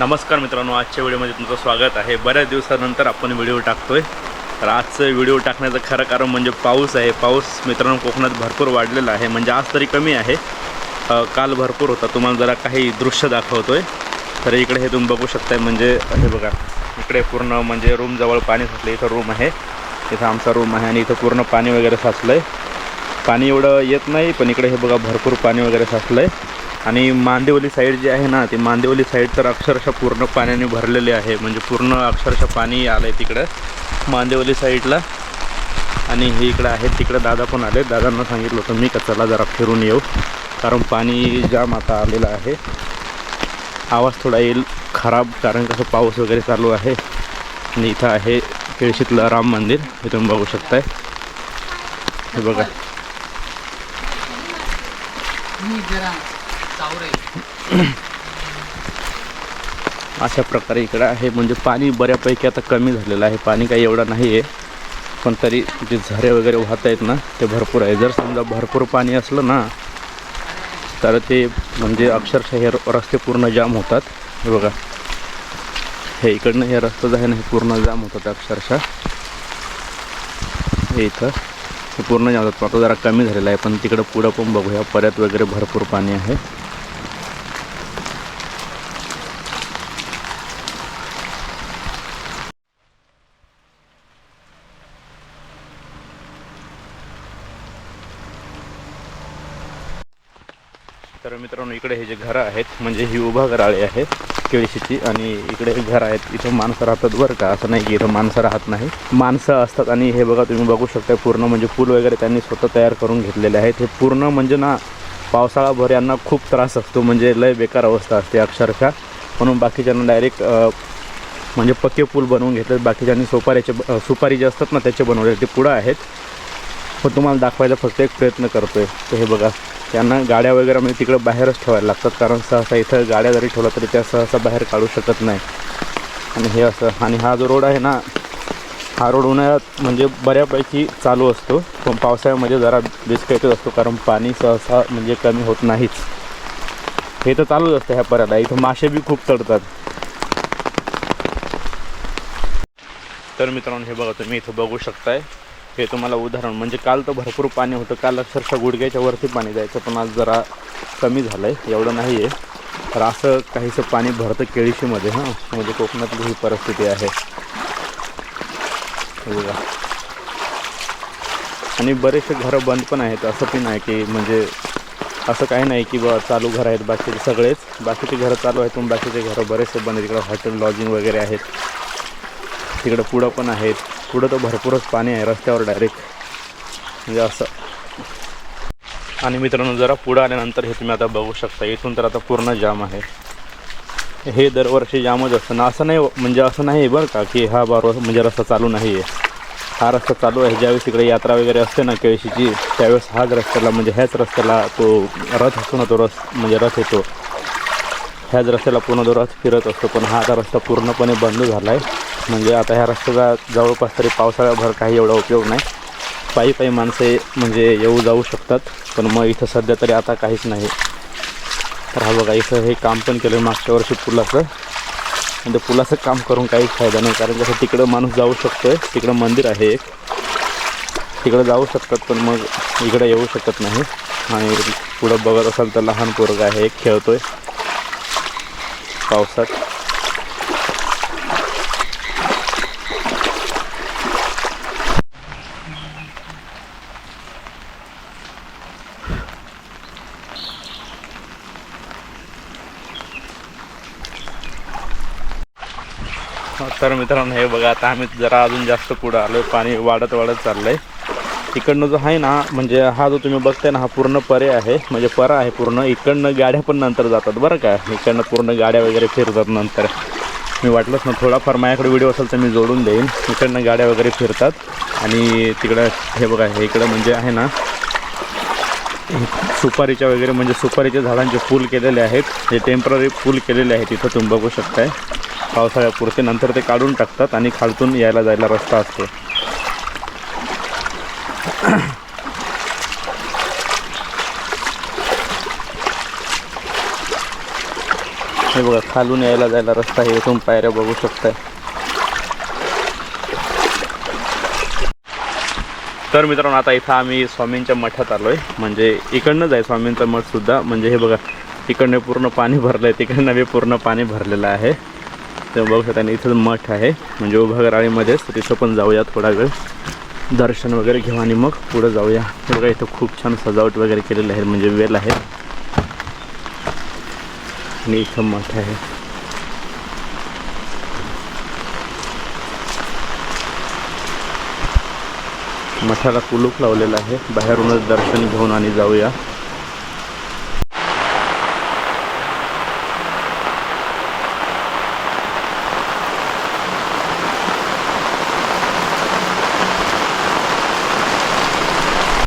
नमस्कार मित्रांनो आजच्या व्हिडिओमध्ये तुमचं स्वागत आहे. बऱ्याच दिवसानंतर आपण व्हिडिओ टाकतोय. तर आजचं व्हिडिओ टाकण्याचं खरं कारण म्हणजे पाऊस आहे. पाऊस मित्रांनो कोकणात भरपूर वाढलेला आहे. म्हणजे आज तरी कमी आहे. काल भरपूर होता. तुम्हाला जरा काही दृश्य दाखवतोय. तर इकडे हे तुम्ही बघू शकताय. म्हणजे हे बघा. इकडे पूर्ण म्हणजे रूमजवळ पाणी साचलं इथं रूम आहे. इथं आमचा रूम आहे आणि इथं पूर्ण पाणी वगैरे साचलं आहे पाणी एवढं येत नाही पण इकडे हे बघा भरपूर पाणी वगैरे साचलं आहे आणि मांदेवली साईड जी आहे ना ती मांदेवली साईड तर अक्षरशः पूर्ण पाण्याने भरलेली आहे. म्हणजे पूर्ण अक्षरशः पाणी आलं आहे तिकडं. मांदेवली साईडला आणि हे इकडं आहे तिकडं दादा पण आले दादांना सांगितलं होतं मी का चला जरा फिरून येऊ. कारण पाणी जाम आता आलेलं आहे. आवाज थोडा येईल खराब कारण कसं पाऊस वगैरे चालू आहे. आणि इथं आहे केळशीतलं राम मंदिर हे तुम्ही बघू शकताय. हे बघा. अशा प्रकारे इकडं आहे. म्हणजे पाणी बऱ्यापैकी आता कमी झालेलं आहे. पाणी काही एवढं नाही आहे पण तरी जे झरे वगैरे वाहत आहेत ना ते भरपूर आहे. जर समजा भरपूर पाणी असलं ना तर ते म्हणजे अक्षरशः हे रस्ते पूर्ण जाम होतात. हे बघा. हे इकडनं हे रस्ता जे आहे ना हे पूर्ण जाम होतात अक्षरशः. हे इथं. हे पूर्ण जाम होतात. आता जरा कमी झालेलं आहे. पण तिकडं पुढं पण बघूया. परत वगैरे भरपूर पाणी आहे. तर मित्रांनो इकडे हे जे घरं आहेत म्हणजे ही उभा घराळी आहे केळशीची आणि इकडे घर आहेत इथं माणसं राहतात बरं का? असं नाही की इथं माणसं राहत नाही. माणसं असतात आणि हे बघा तुम्ही बघू शकता पूर्ण म्हणजे पूल वगैरे त्यांनी स्वतः तयार करून घेतलेले आहेत. हे पूर्ण म्हणजे ना पावसाळाभर यांना खूप त्रास असतो म्हणजे लय बेकार अवस्था असते अक्षरशः. म्हणून बाकीच्यांना डायरेक्ट म्हणजे पक्के पूल बनवून घेतले बाकीच्यांनी सुपारीचे सुपारी जे असतात ना त्याचे बनवले ते पुढं आहेत. पण तुम्हाला दाखवायचा फक्त एक प्रयत्न करतोय. तर हे बघा त्यांना गाड्या वगैरे म्हणजे तिकडं बाहेरच ठेवायला लागतात. कारण सहसा इथं गाड्या जरी ठेवल्या तरी त्या सहसा बाहेर काढू शकत नाही. आणि हे असं आणि हा जो रोड आहे ना हा रोड उन्हाळ्यात म्हणजे बऱ्यापैकी चालू असतो. पण पावसाळ्यामध्ये जरा बिस्कटच असतो कारण पाणी सहसा म्हणजे कमी होत नाहीच. हे तर चालूच असतं ह्या पर्याला इथं मासे बी खूप चढतात. तर मित्रांनो हे बघा तुम्ही इथं बघू शकताय. हे तुम्हाला उदाहरण म्हणजे काल तर भरपूर पाणी होतं काल अक्षरशः गुडघ्याच्या वरती पाणी जायचं पण आज जरा कमी झालं आहे एवढं नाही आहे तर असं काहीसं पाणी भरतं केळीशीमध्ये हां. म्हणजे कोकणातली ही परिस्थिती आहे. बघा. आणि बरेचसे घरं बंद पण आहेत असं पण नाही की म्हणजे असं काही नाही की बा चालू घरं आहेत बाकीचे सगळेच. बाकीचे घरं चालू आहेत पण बाकीचे घरं बरेचसे बंद आहेत. इकडं हॉटेल लॉजिंग वगैरे आहेत. तिकडं पुढं पण आहेत. पुढं तर भरपूरच पाणी आहे रस्त्यावर डायरेक्ट म्हणजे असं. आणि मित्रांनो जरा पुढं आल्यानंतर हे तुम्ही आता बघू शकता इथून तर आता पूर्ण जाम आहे. हे दरवर्षी जामच असतं. ना असं नाही म्हणजे असं नाही बरं का की हा बार म्हणजे रस्ता चालू नाही आहे. हा रस्ता चालू आहे ज्यावेळेस इकडे यात्रा वगैरे असते ना केळशीची त्यावेळेस हाच रस्त्याला म्हणजे ह्याच रस्त्याला तो रथ असतो ना तो रस म्हणजे रथ येतो. ह्याच रस्त्याला पूर्ण तो रथ फिरत असतो पण हा आता रस्ता पूर्णपणे बंद झाला आहे म्हणजे आता ह्या रस्त्याचा जवळपास तरी पावसाळ्याभर काही एवढा उपयोग नाही. पायी पायी माणसे म्हणजे येऊ जाऊ शकतात पण मग इथं सध्या तरी आता काहीच नाही. तर हा बघा इथं हे काम पण केलं मागच्या वर्षी पुलाचं. आणि ते पुलाचं काम करून काहीच फायदा नाही कारण कसं तिकडं माणूस जाऊ शकतो आहे तिकडं मंदिर आहे एक. तिकडं जाऊ शकतात पण मग इकडं येऊ शकत नाही. आणि पुढं बघत असाल तर लहान पोरगा आहे एक आहे पावसात. तर मित्रांनो हे बघा आता आम्ही जरा अजून जास्त पुढं आलो आहे पाणी वाढत वाढत चाललं आहे इकडनं जो आहे ना म्हणजे हा जो तुम्ही बघताय ना हा पूर्ण परे आहे. म्हणजे परा आहे पूर्ण. इकडनं गाड्या पण नंतर जातात बरं का? इकडनं पूर्ण गाड्या वगैरे फिरतात नंतर. मी वाटलंच ना थोडाफार माझ्याकडे व्हिडिओ असेल तर मी जोडून देईन. इकडनं गाड्या वगैरे फिरतात. आणि तिकडं हे बघा हे इकडं म्हणजे आहे ना सुपारीच्या वगैरे म्हणजे सुपारीच्या झाडांचे फूल केलेले आहेत. हे टेंपररी फूल केलेले आहेत इथं तुम्ही बघू शकताय. पावसाळ्यापुरते नंतर ते काढून टाकतात आणि खालतून यायला जायला रस्ता असतो. हे बघा खालून यायला जायला रस्ता हे इथून पायऱ्या बघू शकताय. तर मित्रांनो आता इथं आम्ही स्वामींच्या मठात आलो आहे म्हणजे इकडनंच आहे स्वामींचा मठ सुद्धा. म्हणजे हे बघा इकडनं पूर्ण पाणी भरलं आहे तिकडनं बी पूर्ण पाणी भरलेलं आहे. तर बघू शकता आणि इथं मठ आहे. म्हणजे उभागराळीमध्येच. तर तिथं पण जाऊया थोडा वेळ. दर्शन वगैरे घेऊ आणि मग पुढं जाऊया. बघा इथं खूप छान सजावट वगैरे केलेलं आहे. म्हणजे वेल आहे. आणि इथं मठ आहे. मठाला कुलूप लावलेला आहे. बाहेरूनच दर्शन घेऊन आणि जाऊया.